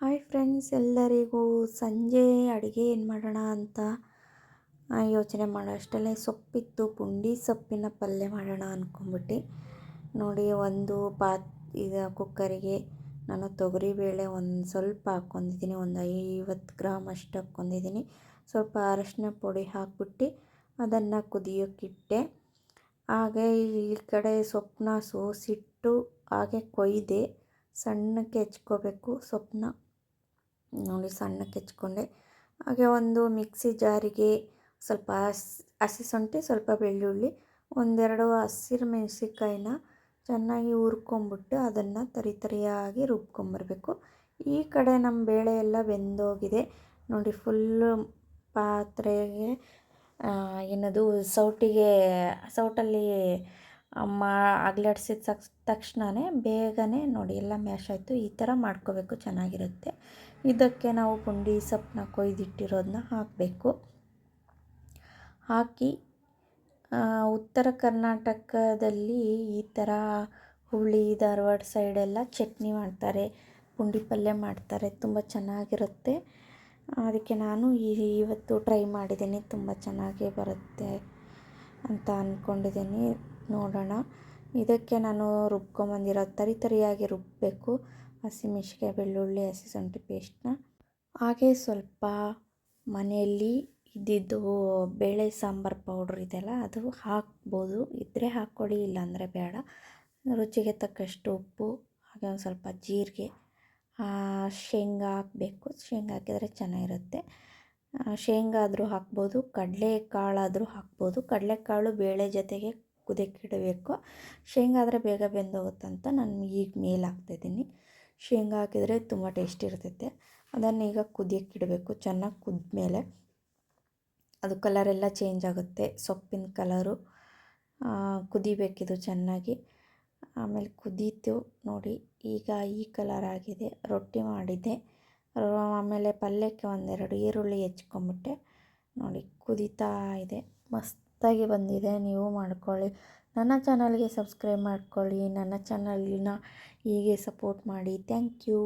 Hi friends ಎಲ್ಲರಿಗೂ ಸಂಜೆ ಅಡುಗೆ ಏನು ಮಾಡೋಣ ಅಂತ ಯೋಚನೆ ಮಾಡೋ ಅಷ್ಟರಲ್ಲೇ ಸೊಪ್ಪಿತ್ತು ಪುಂಡಿ, ಸೊಪ್ಪಿನ ಪಲ್ಯ ಮಾಡೋಣ ಅಂದ್ಕೊಂಬಿಟ್ಟು ನೋಡಿ, ಒಂದು ಪಾತ್ ಈಗ ಕುಕ್ಕರಿಗೆ ನಾನು ತೊಗರಿಬೇಳೆ ಒಂದು ಸ್ವಲ್ಪ ಹಾಕ್ಕೊಂಡಿದ್ದೀನಿ. ಒಂದು ಐವತ್ತು ಗ್ರಾಮ್ ಅಷ್ಟು ಹಾಕ್ಕೊಂಡಿದ್ದೀನಿ. ಸ್ವಲ್ಪ ಅರಶಿನ ಪುಡಿ ಹಾಕ್ಬಿಟ್ಟು ಅದನ್ನು ಕುದಿಯೋಕ್ಕಿಟ್ಟೆ ಹಾಗೆ ಈ ಕಡೆ ಸೊಪ್ಪನ್ನ ಸೋಸಿಟ್ಟು ಹಾಗೆ ಕೊಯ್ದೆ. ಸಣ್ಣಕ್ಕೆ ಹೆಚ್ಕೋಬೇಕು ಸೊಪ್ಪನ್ನ ನೋಡಿ ಸಣ್ಣಕ್ಕೆ ಹೆಚ್ಕೊಂಡೆ. ಹಾಗೆ ಒಂದು ಮಿಕ್ಸಿ ಜಾರಿಗೆ ಸ್ವಲ್ಪ ಹಸಿ ಶುಂಠಿ, ಸ್ವಲ್ಪ ಬೆಳ್ಳುಳ್ಳಿ, ಒಂದೆರಡು ಹಸಿರು ಮೆಣಸಿನ್ಕಾಯಿನ ಚೆನ್ನಾಗಿ ಹುರ್ಕೊಂಬಿಟ್ಟು ಅದನ್ನು ತರಿ ತರಿಯಾಗಿ ರುಬ್ಕೊಂಬರಬೇಕು. ಈ ಕಡೆ ನಮ್ಮ ಬೇಳೆ ಎಲ್ಲ ಬೆಂದೋಗಿದೆ. ನೋಡಿ ಫುಲ್ಲು ಪಾತ್ರೆಗೆ ಏನದು, ಸೌಟಿಗೆ, ಸೌಟಲ್ಲಿ ಮಾ ತಕ್ಷ ತಕ್ಷಣನೇ ಬೇಗನೆ ನೋಡಿ ಎಲ್ಲ ಮ್ಯಾಶ್ ಆಯಿತು. ಈ ಥರ ಮಾಡ್ಕೋಬೇಕು, ಚೆನ್ನಾಗಿರುತ್ತೆ. ಇದಕ್ಕೆ ನಾವು ಪುಂಡಿ ಸೊಪ್ಪನ್ನ ಕೊಯ್ದಿಟ್ಟಿರೋದನ್ನ ಹಾಕಬೇಕು. ಹಾಕಿ ಉತ್ತರ ಕರ್ನಾಟಕದಲ್ಲಿ ಈ ಥರ ಹುಳಿ, ಧಾರವಾಡ ಸೈಡೆಲ್ಲ ಚಟ್ನಿ ಮಾಡ್ತಾರೆ, ಪುಂಡಿ ಪಲ್ಯ ಮಾಡ್ತಾರೆ, ತುಂಬ ಚೆನ್ನಾಗಿರುತ್ತೆ. ಅದಕ್ಕೆ ನಾನು ಇವತ್ತು ಟ್ರೈ ಮಾಡಿದ್ದೀನಿ, ತುಂಬ ಚೆನ್ನಾಗೇ ಬರುತ್ತೆ ಅಂತ ಅಂದ್ಕೊಂಡಿದ್ದೀನಿ ನೋಡೋಣ. ಇದಕ್ಕೆ ನಾನು ರುಬ್ಕೊಂಬಂದಿರೋ ತರಿ ತರಿಯಾಗಿ ರುಬ್ಬಬೇಕು ಹಸಿಮೆಣ್ಸಿಕಾಯಿ ಬೆಳ್ಳುಳ್ಳಿ, ಹಸಿ ಶುಂಠಿ ಪೇಸ್ಟ್ನ. ಹಾಗೆ ಸ್ವಲ್ಪ ಮನೆಯಲ್ಲಿ ಇದ್ದಿದ್ದು ಬೇಳೆ ಸಾಂಬಾರು ಪೌಡ್ರ್ ಇದೆಯಲ್ಲ, ಅದು ಹಾಕ್ಬೋದು. ಇದ್ದರೆ ಹಾಕ್ಕೊಳ್ಳಿ ಇಲ್ಲಾಂದರೆ ಬೇಡ. ರುಚಿಗೆ ತಕ್ಕಷ್ಟು ಉಪ್ಪು, ಹಾಗೆ ಒಂದು ಸ್ವಲ್ಪ ಜೀರಿಗೆ ಶೇಂಗಾ ಹಾಕಬೇಕು. ಶೇಂಗಾ ಹಾಕಿದರೆ ಚೆನ್ನಾಗಿರುತ್ತೆ. ಶೇಂಗಾ ಆದರೂ ಹಾಕ್ಬೋದು, ಕಡಲೆಕಾಳಾದರೂ ಹಾಕ್ಬೋದು. ಕಡಲೆಕಾಳು ಬೇಳೆ ಜೊತೆಗೆ ಕುದಿಯಕ್ಕಿಡಬೇಕು ಶೇಂಗಾ ಆದರೆ ಬೇಗ ಬೆಂದೋಗುತ್ತಂತ ನಾನು ಈಗ ಮೇಲೆ ಹಾಕ್ತಾಯಿದ್ದೀನಿ ಶೇಂಗಾ ಹಾಕಿದರೆ ತುಂಬ ಟೇಸ್ಟ್ ಇರ್ತೈತೆ. ಅದನ್ನು ಈಗ ಕುದಿಯಕ್ಕಿಡಬೇಕು ಚೆನ್ನಾಗಿ ಕುದ್ಮೇಲೆ ಅದು ಕಲರೆಲ್ಲ ಚೇಂಜ್ ಆಗುತ್ತೆ. ಸೊಪ್ಪಿನ ಕಲರು ಕುದಿಬೇಕಿದು ಚೆನ್ನಾಗಿ. ಆಮೇಲೆ ಕುದೀತು ನೋಡಿ, ಈಗ ಈ ಕಲರ್ ಆಗಿದೆ. ರೊಟ್ಟಿ ಮಾಡಿದ್ದೆ. ಆಮೇಲೆ ಪಲ್ಯಕ್ಕೆ ಒಂದೆರಡು ಈರುಳ್ಳಿ ಹೆಚ್ಕೊಂಬಿಟ್ಟೆ. ನೋಡಿ, ಕುದೀತಾ ಇದೆ. ಮಸ್ತಾಗಿ ಬಂದಿದೆ, ನೀವು ಮಾಡ್ಕೊಳ್ಳಿ. ನನ್ನ ಚಾನಲ್ಗೆ ಸಬ್ಸ್ಕ್ರೈಬ್ ಮಾಡ್ಕೊಳ್ಳಿ. ನನ್ನ ಚಾನಲ್ನ ಹೀಗೆ ಸಪೋರ್ಟ್ ಮಾಡಿ. Thank you.